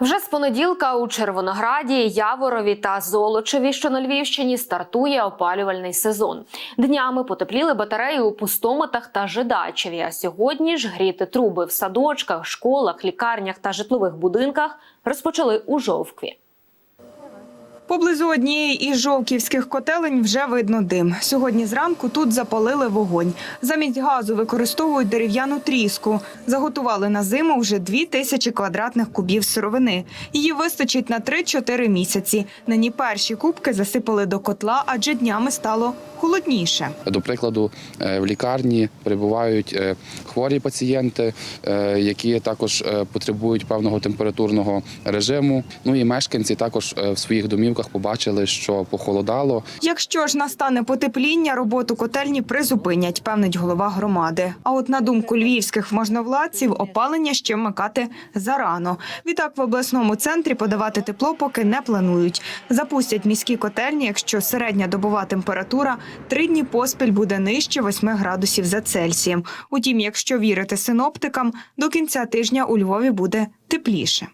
Вже з понеділка у Червонограді, Яворові та Золочеві, що на Львівщині, стартує опалювальний сезон. Днями потепліли батареї у пустоматах та Жидачеві. А сьогодні ж гріти труби в садочках, школах, лікарнях та житлових будинках розпочали у жовкві. Поблизу однієї із жовківських котелень вже видно дим. Сьогодні зранку тут запалили вогонь. Замість газу використовують дерев'яну тріску. Заготували на зиму вже дві тисячі квадратних кубів сировини. Її вистачить на 3-4 місяці. Нині перші кубки засипали до котла, адже днями стало холодніше. До прикладу, е, в лікарні перебувають е, хворі пацієнти, е, які також потребують певного температурного режиму. Ну і мешканці також в своїх домівках побачили, що похолодало. Якщо ж настане потепління, роботу котельні призупинять, певнить голова громади. А от на думку львівських можновладців, опалення ще вмикати зарано. Відтак в обласному центрі подавати тепло поки не планують. Запустять міські котельні, якщо середня добова температура три дні поспіль буде нижче 8 градусів за Цельсієм. Утім, якщо вірити синоптикам, до кінця тижня у Львові буде тепліше.